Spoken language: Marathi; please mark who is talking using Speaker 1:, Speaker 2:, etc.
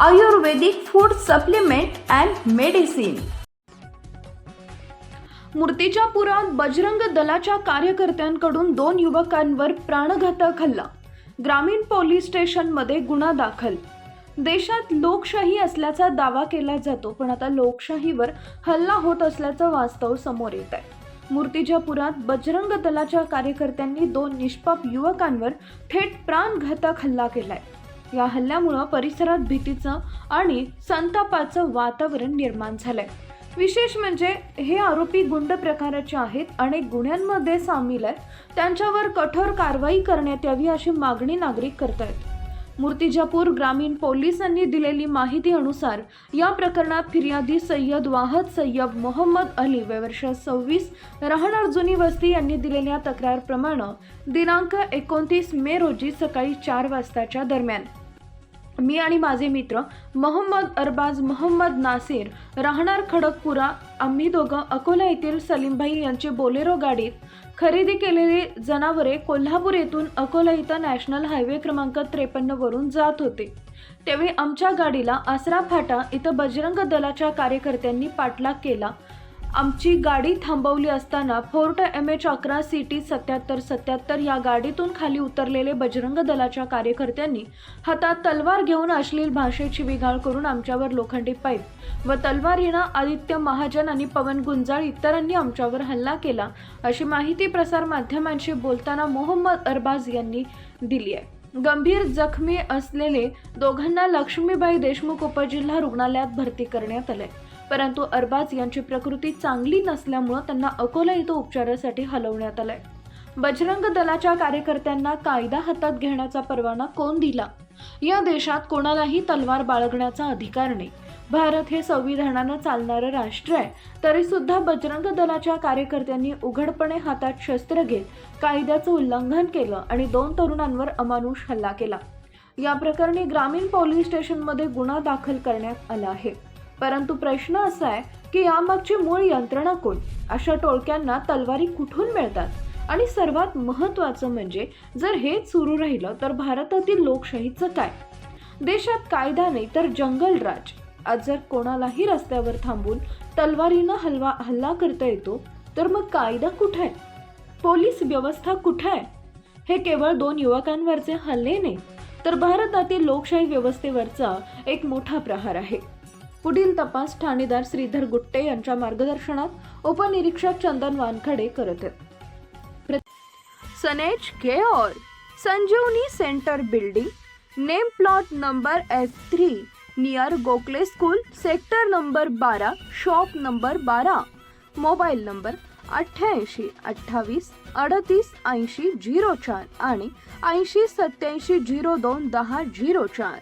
Speaker 1: Ayurvedic food supplement and medicine मूर्तीच्या पुरात बजरंग दलाच्या कार्यकर्त्यांकडून दोन युवकांवर प्राणघातक हल्ला. ग्रामीण पोलीस स्टेशनमध्ये गुन्हा दाखल. देशात लोकशाही असल्याचा दावा केला जातो पण आता लोकशाहीवर हल्ला होत असल्याचं वास्तव समोर येत आहे. मूर्तीच्या पुरात बजरंग दलाच्या कार्यकर्त्यांनी दोन निष्पाप युवकांवर थेट प्राणघातक हल्ला केलाय. या हल्ल्यामुळं परिसरात भीतीचं आणि संतापाचं वातावरण निर्माण झालंय. विशेष म्हणजे हे आरोपी गुंड प्रकाराचे आहेत अनेक गुन्ह्यांमध्ये सामील आहेत. त्यांच्यावर कठोर कारवाई करण्यात यावी अशी मागणी नागरिक करतायत. मूर्तिजापूर ग्रामीण पोलिसांनी दिलेली माहिती अनुसार या प्रकरणात फिर्यादी सय्यद वाहद सय्यद मोहम्मद अली वयवर्ष सव्वीस राहणार जुनी वस्ती यांनी दिलेल्या तक्रारप्रमाणे दिनांक एकोणतीस मे रोजी सकाळी चार वाजताच्या दरम्यान. मी आणि माझे मित्र मोहम्मद अरबाज मोहम्मद नासिर राहणार खडकपुरा आम्ही दोघं अकोला येथील सलीमभाई यांची बोलेरो गाडीत खरेदी केलेली जनावरे कोल्हापूर येथून अकोला इथं नॅशनल हायवे क्रमांक त्रेपन्नवरून जात होते. त्यावेळी आमच्या गाडीला आसरा फाटा इथं बजरंग दलाच्या कार्यकर्त्यांनी पाठलाग केला. आमची गाडी थांबवली असताना फोर्ट एम एच अकरा सी टी सत्याहत्तर सत्याहत्तर या गाडीतून खाली उतरलेले बजरंग दलाच्या कार्यकर्त्यांनी हातात तलवार घेऊन अश्लील भाषेची विघाळ करून आमच्यावर लोखंडी पाईप व तलवारीनं आदित्य महाजन आणि पवन गुंजाळ इतरांनी आमच्यावर हल्ला केला अशी माहिती प्रसार माध्यमांशी बोलताना मोहम्मद अरबाज यांनी दिली आहे. गंभीर जखमी असलेले दोघांना लक्ष्मीबाई देशमुख उपजिल्हा रुग्णालयात भरती करण्यात आलंय. परंतु अरबाज यांची प्रकृती चांगली नसल्यामुळं त्यांना अकोला इथं उपचारासाठी हलवण्यात आलंय. बजरंग दलाच्या कार्यकर्त्यांना कायदा हातात घेण्याचा परवाना कोण दिला? या देशात कोणालाही तलवार बाळगण्याचा अधिकार नाही. भारत हे संविधानानं चालणारं राष्ट्र आहे. तरी सुद्धा बजरंग दलाच्या कार्यकर्त्यांनी उघडपणे हातात शस्त्र घेत कायद्याचं उल्लंघन केलं आणि दोन तरुणांवर अमानुष हल्ला केला. या प्रकरणी ग्रामीण पोलीस स्टेशनमध्ये गुन्हा दाखल करण्यात आला आहे. परंतु प्रश्न असा आहे की यामागची मूळ यंत्रणा कोण? अशा टोळक्यांना तलवारी कुठून मिळतात? आणि सर्वात महत्त्वाचं म्हणजे जर हेच सुरू राहिलं तर भारतातील लोकशाहीचं काय? देशात कायदा नाही तर जंगल राज. आज जर कोणालाही रस्त्यावर थांबून तलवारीनं हलवा हल्ला करता येतो तर मग कायदा कुठे? आहे पोलीस व्यवस्था कुठे? आहे हे केवळ दोन युवकांवरचे हल्ले नाही तर भारतातील लोकशाही व्यवस्थेवरचा एक मोठा प्रहार आहे. पुढील तपास ठाणेदार श्रीधर गुट्टे यांच्या मार्गदर्शनात उपनिरीक्षक चंदन वानखडे करत आहेत. सनेज केओर Sanjeevani centre building name plot number F three near Gokhale school sector number बारा शॉप नंबर बारा मोबाईल नंबर अठ्ठ्याऐंशी अठ्ठावीस अडतीस ऐंशी झिरो चार आणि ऐंशी सत्याऐंशी झिरो दोन दहा झिरो चार.